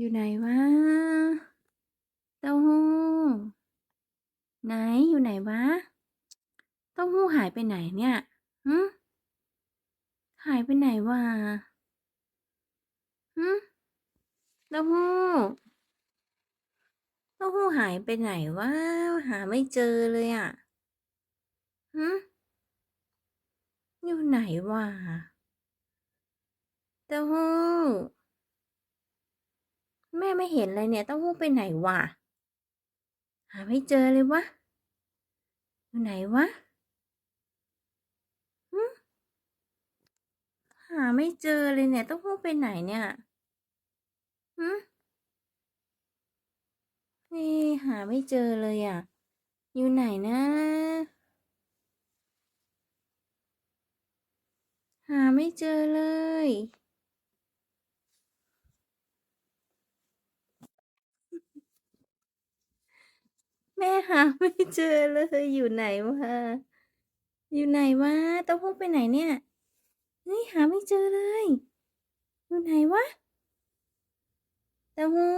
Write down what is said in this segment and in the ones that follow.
อยู่ไหนวะเต้าหู้ ไหนอยู่ไหนวะเต้าหู้หายไปไหนเนี่ยหึหายไปไหนวะหึเต้าหู้เต้าหู้หายไปไหนวะหาไม่เจอเลยอะหึอยู่ไหนวะเต้าหู้ แม่ไม่เห็นเลยเนี่ยเต้าหู้ไปไหนวะหาไม่เจอเลยวะอยู่ไหนวะหาไม่เจอเลยเนี่ยเต้าหู้ไปไหนเนี่ยหึนี่หาไม่เจอเลยอะ อยู่ไหนนะ หาไม่เจอเลย แม่หาไม่เจอเลยอยู่ไหนวะอยู่ไหนวะเต้าหู้ไปไหนเนี่ยเฮ้ยหาไม่เจอเลย อยู่ไหนวะเต้าหู้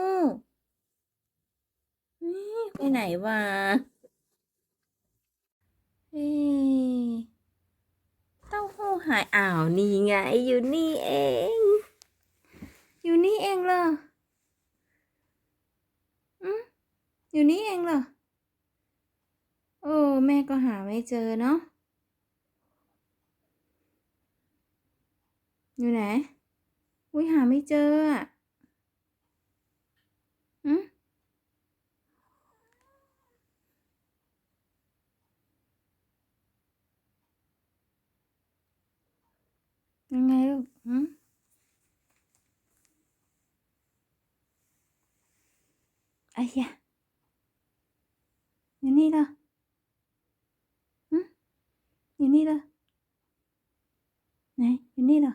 เฮ้ยไปไหนวะเฮ้ยเต้าหู้หายอ้าวนี่ไงอยู่นี่เอง อยู่นี่เองเหรออืมอยู่นี่เองเหรอ โอ้แม่ก็หาไม่เจอเนาะ อยู่ไหน อุ้ยหาไม่เจออะอืมยังไงลูกอืมไอ้ยะอยู่นี่เหรออืมอยู่ นี่เหรอไหนอยู่นี่เหรอ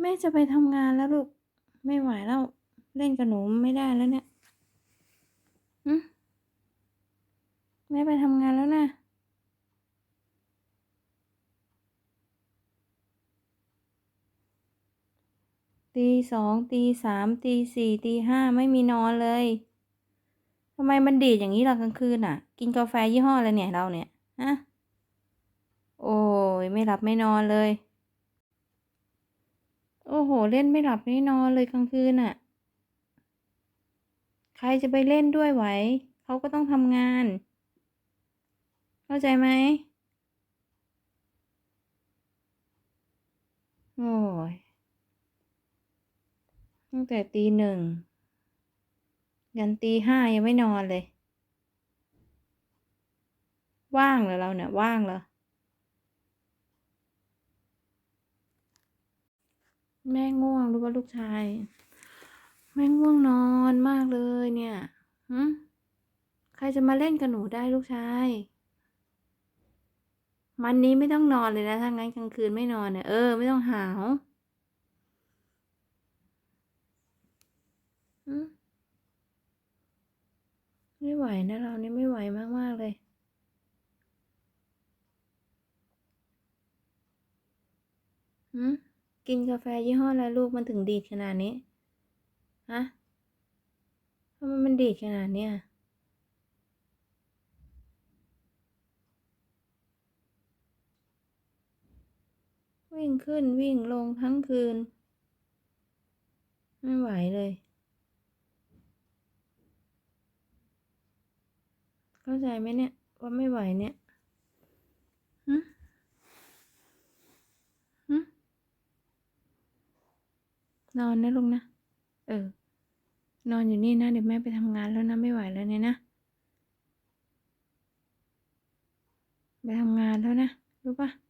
แม่จะไปทำงานแล้วลูก ไม่ไหวแล้วเล่นกับหนูไม่ได้แล้วเนี่ยแม่ไปทำงานแล้วนะตีสองตีสามตีสี่ตีห้าไม่มีนอนเลย ทำไมมันดีดอย่างนี้ล่ะกลางคืนอะ กินกาแฟยี่ห้ออะไรเนี่ยเราเนี่ยฮะโอ้ยไม่หลับไม่นอนเลย โอ้โห เล่นไม่หลับไม่นอนเลยกลางคืนน่ะ ใครจะไปเล่นด้วยไหวเขาก็ต้องทำงาน เข้าใจไหมโอ้ยตั้งแต่ตีหนึ่ง ยันตีห้ายังไม่นอนเลย ว่างเหรอเราเนี่ยว่างเหรอ แม่ง่วงรู้ว่าลูกชาย แม่ง่วงนอนมากเลยเนี่ยหืใครจะมาเล่นกับหนูได้ลูกชายวันนี้ไม่ต้องนอนเลยนะถ้างั้นกลางคืนไม่นอนเนี่ยเออไม่ต้องหาวหืม วนะเรานี่ไม่ไหวมาก ๆ เลย หืมกินกาแฟยี่ห้ออะไรลูกมันถึงดีดขนาดนี้ ฮะทำไมมันดีดขนาดเนี้ยวิ่งขึ้นวิ่งลงทั้งคืน ไม่ไหวเลย เข้าใจไหมเนี่ย ว่าไม่ไหวเนี่ยฮึฮึนอนนะลุงนะ เออ นอนอยู่นี่นะ เดี๋ยวแม่ไปทำงานแล้วนะ ไม่ไหวแล้วเนี่ยนะ ไปทำงานแล้วนะ รู้ปะ